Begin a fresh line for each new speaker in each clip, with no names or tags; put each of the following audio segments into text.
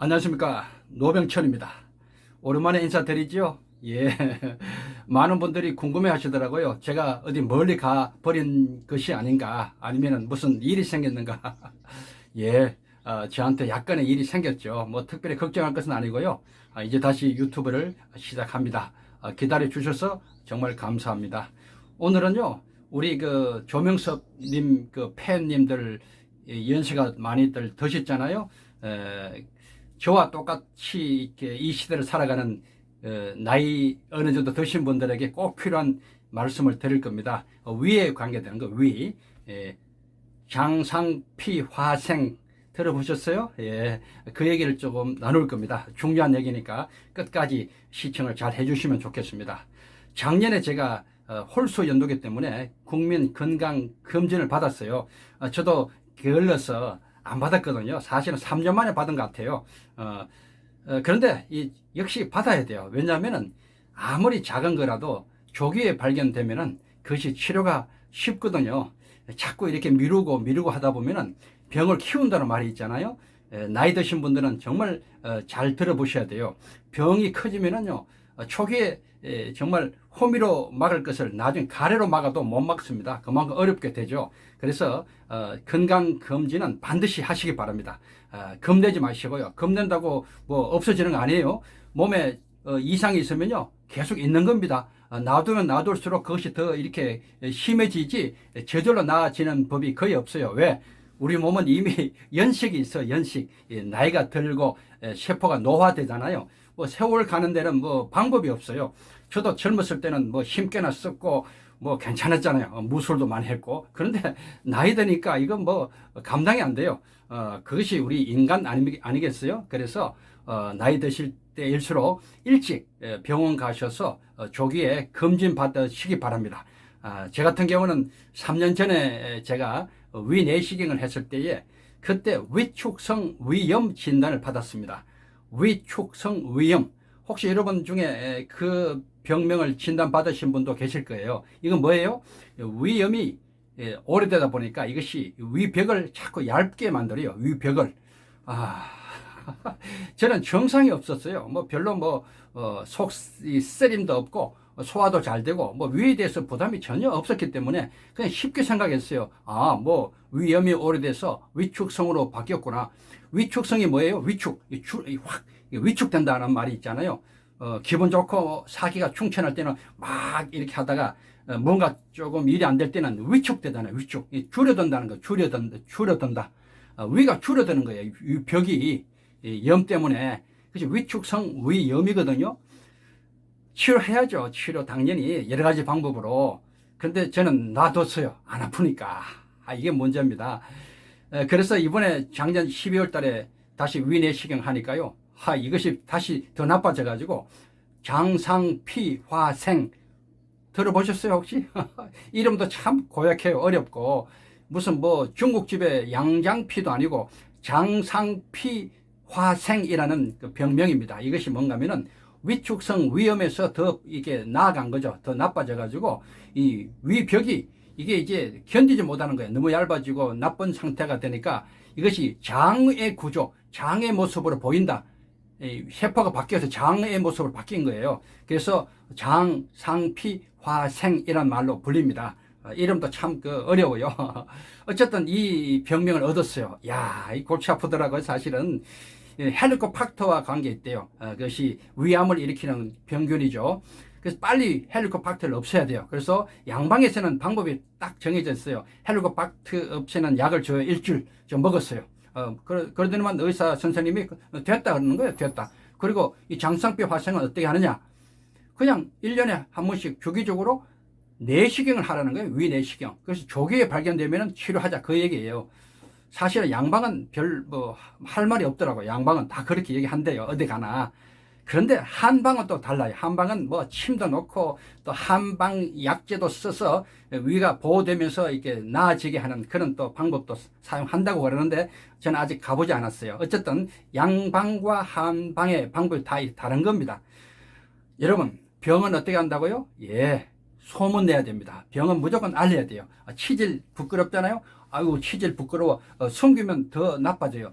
안녕하십니까 노병철입니다. 오랜만에 인사드리죠. 예, 많은 분들이 궁금해 하시더라고요. 제가 어디 멀리 가 버린 것이 아닌가, 아니면 무슨 일이 생겼는가. 예, 어, 저한테 약간의 일이 생겼죠. 뭐 특별히 걱정할 것은 아니고요. 아, 이제 다시 유튜브를 시작합니다. 아, 기다려 주셔서 정말 감사합니다. 오늘은요, 우리 그 조명섭님 그 팬님들 예, 연세가 많이들 드셨잖아요. 에, 저와 똑같이 이렇게 이 시대를 살아가는 어, 나이 어느 정도 드신 분들에게 꼭 필요한 말씀을 드릴 겁니다. 어, 위에 관계되는 거 위. 예, 장상피 화생 들어보셨어요? 예, 그 얘기를 조금 나눌 겁니다. 중요한 얘기니까 끝까지 시청을 잘 해주시면 좋겠습니다. 작년에 제가 어, 홀수 연도기 때문에 국민 건강 검진을 받았어요. 어, 저도 게을러서 안 받았거든요. 사실은 3년 만에 받은 것 같아요. 어, 어, 그런데 이, 역시 받아야 돼요. 왜냐하면은 아무리 작은 거라도 조기에 발견되면은 그것이 치료가 쉽거든요. 자꾸 이렇게 미루고 미루고 하다 보면은 병을 키운다는 말이 있잖아요. 에, 나이 드신 분들은 정말 어, 잘 들어보셔야 돼요. 병이 커지면은요, 어, 초기에 에, 정말 호미로 막을 것을 나중에 가래로 막아도 못 막습니다. 그만큼 어렵게 되죠. 그래서 어, 건강 검진은 반드시 하시기 바랍니다. 어, 겁내지 마시고요. 겁낸다고 뭐 없어지는 거 아니에요. 몸에 어, 이상이 있으면요 계속 있는 겁니다. 어, 놔두면 놔둘수록 그것이 더 이렇게 심해지지 저절로 나아지는 법이 거의 없어요. 왜? 우리 몸은 이미 연식이 있어 연식 예, 나이가 들고 에, 세포가 노화되잖아요. 뭐 세월 가는 데는 뭐 방법이 없어요. 저도 젊었을 때는 뭐 힘께나 썼고 뭐 괜찮았잖아요. 어, 무술도 많이 했고. 그런데 나이 드니까 이건 뭐 감당이 안 돼요. 어, 그것이 우리 인간 아니, 아니겠어요? 그래서 어, 나이 드실 때일수록 일찍 예, 병원 가셔서 어, 조기에 검진 받으시기 바랍니다. 아, 제 같은 경우는 3년 전에 제가 위내시경을 했을 때에 그때 위축성 위염 진단을 받았습니다. 위축성 위염. 혹시 여러분 중에 그 병명을 진단 받으신 분도 계실 거예요. 이건 뭐예요? 위염이 예, 오래되다 보니까 이것이 위벽을 자꾸 얇게 만들어요. 위벽을. 아, 저는 정상이 없었어요. 뭐 별로 뭐, 어, 속, 이 쓰림도 없고, 소화도 잘 되고, 뭐 위에 대해서 부담이 전혀 없었기 때문에 그냥 쉽게 생각했어요. 아, 뭐 위염이 오래돼서 위축성으로 바뀌었구나. 위축성이 뭐예요? 위축. 확, 위축된다는 말이 있잖아요. 어, 기분 좋고 사기가 충천할 때는 막 이렇게 하다가 어, 뭔가 조금 일이 안 될 때는 위축되잖아요. 위축. 줄여든다는 거. 줄여든다. 줄여든다. 어, 위가 줄어드는 거예요. 이 벽이 염 때문에. 그래서 위축성 위염이거든요. 치료해야죠. 치료 당연히 여러 가지 방법으로. 근데 저는 놔뒀어요. 안 아프니까. 아, 이게 문제입니다. 에, 그래서 이번에 작년 12월 달에 다시 위내시경 하니까요. 하, 이것이 다시 더 나빠져가지고 장상피화생 들어보셨어요 혹시? 이름도 참 고약해요 어렵고 무슨 뭐 중국집의 양장피도 아니고 장상피화생이라는 그 병명입니다. 이것이 뭔가면은 위축성 위험에서 더 이게 나아간 거죠. 더 나빠져가지고 이 위벽이 이게 이제 견디지 못하는 거예요. 너무 얇아지고 나쁜 상태가 되니까 이것이 장의 구조, 장의 모습으로 보인다. 세포가 바뀌어서 장의 모습으로 바뀐 거예요. 그래서 장, 상피, 화생이란 말로 불립니다. 어, 이름도 참 그 어려워요. 어쨌든 이 병명을 얻었어요. 야, 이 골치 아프더라고요. 사실은 헬리코박터와 관계 있대요. 어, 그것이 위암을 일으키는 병균이죠. 그래서 빨리 헬리코박터를 없애야 돼요. 그래서 양방에서는 방법이 딱 정해져 있어요. 헬리코박터 없애는 약을 저 일주일 좀 먹었어요. 어, 그러, 그러더니만 의사 선생님이 됐다 그러는 거예요. 됐다. 그리고 이 장상뼈 화생은 어떻게 하느냐? 그냥 1년에 한 번씩 주기적으로 내시경을 하라는 거예요. 위내시경. 그래서 조기에 발견되면 치료하자. 그 얘기예요. 사실은 양방은 별, 뭐, 할 말이 없더라고요. 양방은 다 그렇게 얘기한대요. 어디 가나. 그런데 한방은 또 달라요. 한방은 뭐 침도 넣고 또 한방 약제도 써서 위가 보호되면서 이렇게 나아지게 하는 그런 또 방법도 사용한다고 그러는데 저는 아직 가보지 않았어요. 어쨌든 양방과 한방의 방법이 다 다른 겁니다. 여러분, 병은 어떻게 한다고요? 예. 소문 내야 됩니다. 병은 무조건 알려야 돼요. 아, 치질 부끄럽잖아요? 아이고, 치질 부끄러워. 어, 숨기면 더 나빠져요.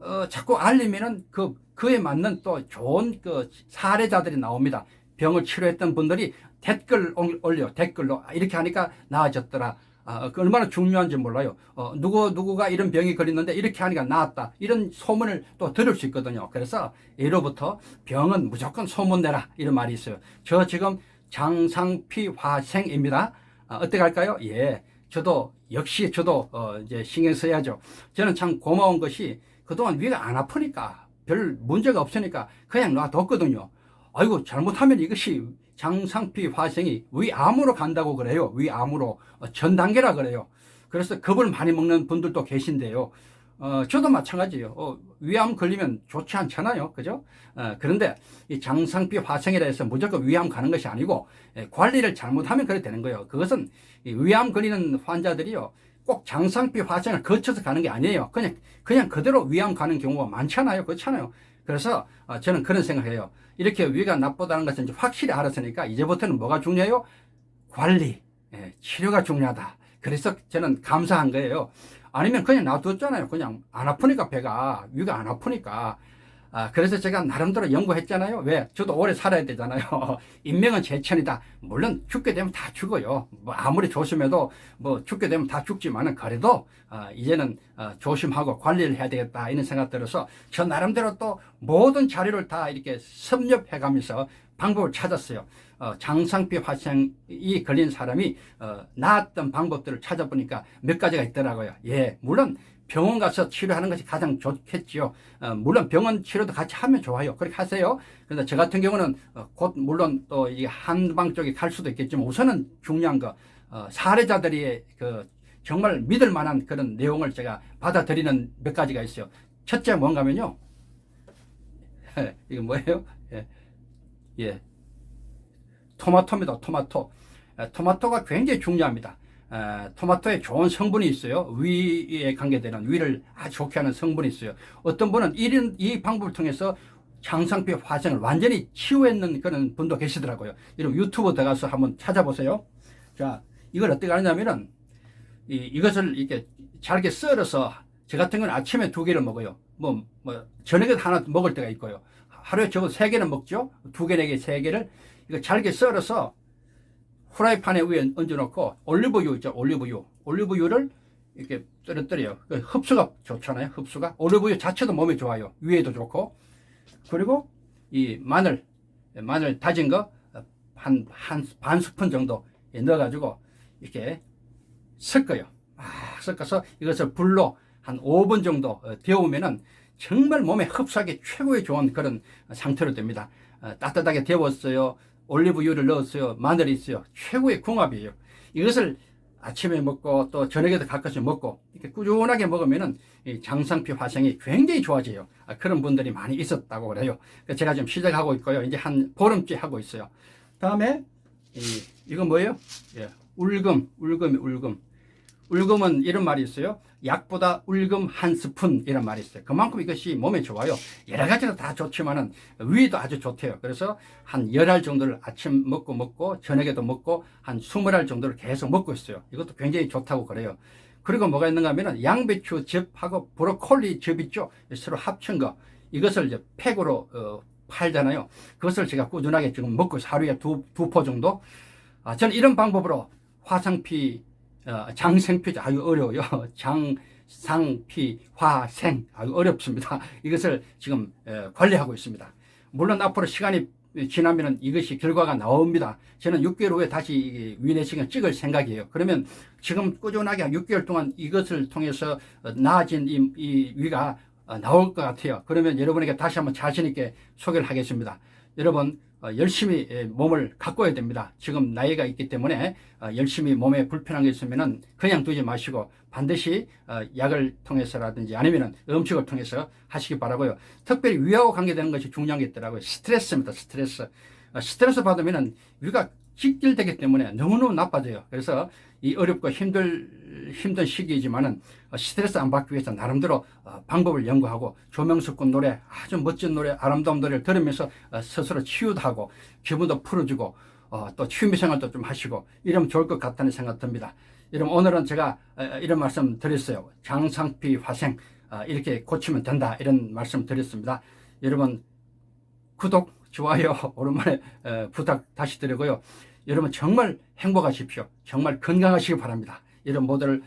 어, 자꾸 알리면은 그 그에 맞는 또 좋은 그 사례자들이 나옵니다. 병을 치료했던 분들이 댓글 올- 올려 댓글로 아, 이렇게 하니까 나아졌더라. 아, 그 얼마나 중요한지 몰라요. 어, 누구 누구가 이런 병이 걸렸는데 이렇게 하니까 나았다. 이런 소문을 또 들을 수 있거든요. 그래서 예로부터 병은 무조건 소문 내라 이런 말이 있어요. 저 지금 장상피 화생입니다. 아, 어떻게 할까요? 예, 저도 역시 저도 어, 이제 신경 써야죠. 저는 참 고마운 것이 그동안 위가 안 아프니까 별 문제가 없으니까 그냥 놔뒀거든요. 아이고 잘못하면 이것이 장상피 화생이 위암으로 간다고 그래요. 위암으로 어, 전 단계라 그래요. 그래서 겁을 많이 먹는 분들도 계신데요. 어, 저도 마찬가지예요. 어, 위암 걸리면 좋지 않잖아요. 그죠? 어, 그런데 이 장상피 화생이라 해서 무조건 위암 가는 것이 아니고 예, 관리를 잘못하면 그래 되는 거예요. 그것은 이 위암 걸리는 환자들이요. 꼭 장상피 화생을 거쳐서 가는 게 아니에요. 그냥, 그냥 그대로 위암 가는 경우가 많잖아요. 그렇잖아요. 그래서 어, 저는 그런 생각해요. 이렇게 위가 나쁘다는 것은 이제 확실히 알았으니까 이제부터는 뭐가 중요해요? 관리, 예, 치료가 중요하다. 그래서 저는 감사한 거예요. 아니면 그냥 놔뒀잖아요. 그냥 안 아프니까 배가 위가 안 아프니까. 아, 그래서 제가 나름대로 연구했잖아요. 왜? 저도 오래 살아야 되잖아요. 인명은 제천이다. 물론 죽게 되면 다 죽어요. 뭐 아무리 조심해도 뭐 죽게 되면 다 죽지만은 그래도 아, 이제는 어, 조심하고 관리를 해야 되겠다 이런 생각 들어서 저 나름대로 또 모든 자료를 다 이렇게 섭렵해가면서 방법을 찾았어요. 어, 장상피 화생이 걸린 사람이 어, 나았던 방법들을 찾아보니까 몇 가지가 있더라고요. 예, 물론 병원 가서 치료하는 것이 가장 좋겠지요. 어, 물론 병원 치료도 같이 하면 좋아요. 그렇게 하세요. 그런데 저 같은 경우는 어, 곧 물론 또 이 한방 쪽에 갈 수도 있겠지만 우선은 중요한 거 어, 사례자들이 그 정말 믿을 만한 그런 내용을 제가 받아들이는 몇 가지가 있어요. 첫째 뭔가면요. 이거 뭐예요? 예. 예. 토마토입니다. 토마토. 에, 토마토가 굉장히 중요합니다. 에, 토마토에 좋은 성분이 있어요. 위에 관계되는 위를 아주 좋게 하는 성분이 있어요. 어떤 분은 이런 이 방법을 통해서 장상피 화생을 완전히 치유했는 그런 분도 계시더라고요. 이런 유튜브 들어가서 한번 찾아보세요. 자, 이걸 어떻게 하냐면은 이, 이것을 이렇게 잘게 썰어서 저 같은 건 아침에 두 개를 먹어요. 뭐, 뭐, 저녁에 하나 먹을 때가 있고요. 하루에 적어도 세 개는 먹죠. 두 개, 네 개, 세 개를 이거 잘게 썰어서 후라이팬에 위에 얹어놓고 올리브유 있죠. 올리브유. 올리브유를 이렇게 떨어뜨려요. 그 흡수가 좋잖아요. 흡수가. 올리브유 자체도 몸에 좋아요. 위에도 좋고. 그리고 이 마늘, 마늘 다진 거 한, 한, 반 스푼 정도 넣어가지고 이렇게 섞어요. 막 섞어서 이것을 불로 한 5분 정도 어, 데우면은 정말 몸에 흡수하기 최고의 좋은 그런 상태로 됩니다. 어, 따뜻하게 데웠어요. 올리브유를 넣었어요. 마늘이 있어요. 최고의 궁합이에요. 이것을 아침에 먹고 또 저녁에도 가끔씩 먹고 이렇게 꾸준하게 먹으면은 이 장상피 화생이 굉장히 좋아져요. 아, 그런 분들이 많이 있었다고 그래요. 제가 지금 시작하고 있고요. 이제 한 보름째 하고 있어요. 다음에 이, 이건 뭐예요? 예, 울금, 울금이 울금. 울금은 이런 말이 있어요. 약보다 울금 한 스푼 이런 말이 있어요. 그만큼 이것이 몸에 좋아요. 여러 가지가 다 좋지만은 위도 아주 좋대요. 그래서 한 열 알 정도를 아침 먹고 먹고 저녁에도 먹고 한 스물 알 정도를 계속 먹고 있어요. 이것도 굉장히 좋다고 그래요. 그리고 뭐가 있는가 하면은 양배추 즙하고 브로콜리 즙 있죠. 서로 합친 거. 이것을 이제 팩으로 어, 팔잖아요. 그것을 제가 꾸준하게 지금 먹고. 하루에 두, 두 포 정도. 아, 저는 이런 방법으로 화상피 어, 장생피 아주 어려워요. 장 상 피 화 생 아주 어렵습니다. 이것을 지금 에, 관리하고 있습니다. 물론 앞으로 시간이 지나면 이것이 결과가 나옵니다. 저는 6개월 후에 다시 이 위내시경을 찍을 생각이에요. 그러면 지금 꾸준하게 한 6개월 동안 이것을 통해서 어, 나아진 이, 이 위가 어, 나올 것 같아요. 그러면 여러분에게 다시 한번 자신 있게 소개를 하겠습니다. 여러분 어, 열심히 에, 몸을 가꿔야 됩니다. 지금 나이가 있기 때문에 어, 열심히 몸에 불편한 게 있으면은 그냥 두지 마시고 반드시 어, 약을 통해서라든지 아니면은 음식을 통해서 하시기 바라고요. 특별히 위하고 관계되는 것이 중요한 게 있더라고요. 스트레스입니다. 스트레스. 어, 스트레스 받으면은 위가 직결되기 때문에 너무너무 나빠져요. 그래서 이 어렵고 힘들, 힘든 시기이지만은 어, 스트레스 안 받기 위해서 나름대로 어, 방법을 연구하고 조명석군 노래, 아주 멋진 노래, 아름다운 노래를 들으면서 어, 스스로 치유도 하고 기분도 풀어주고 어, 또 취미 생활도 좀 하시고 이러면 좋을 것 같다는 생각 듭니다. 여러분 오늘은 제가 어, 이런 말씀 드렸어요. 장상피 화생 아, 이렇게 고치면 된다 이런 말씀 드렸습니다. 여러분 구독 좋아요 오랜만에 어, 부탁 다시 드리고요. 여러분 정말 행복하십시오. 정말 건강하시기 바랍니다. 이런 모두를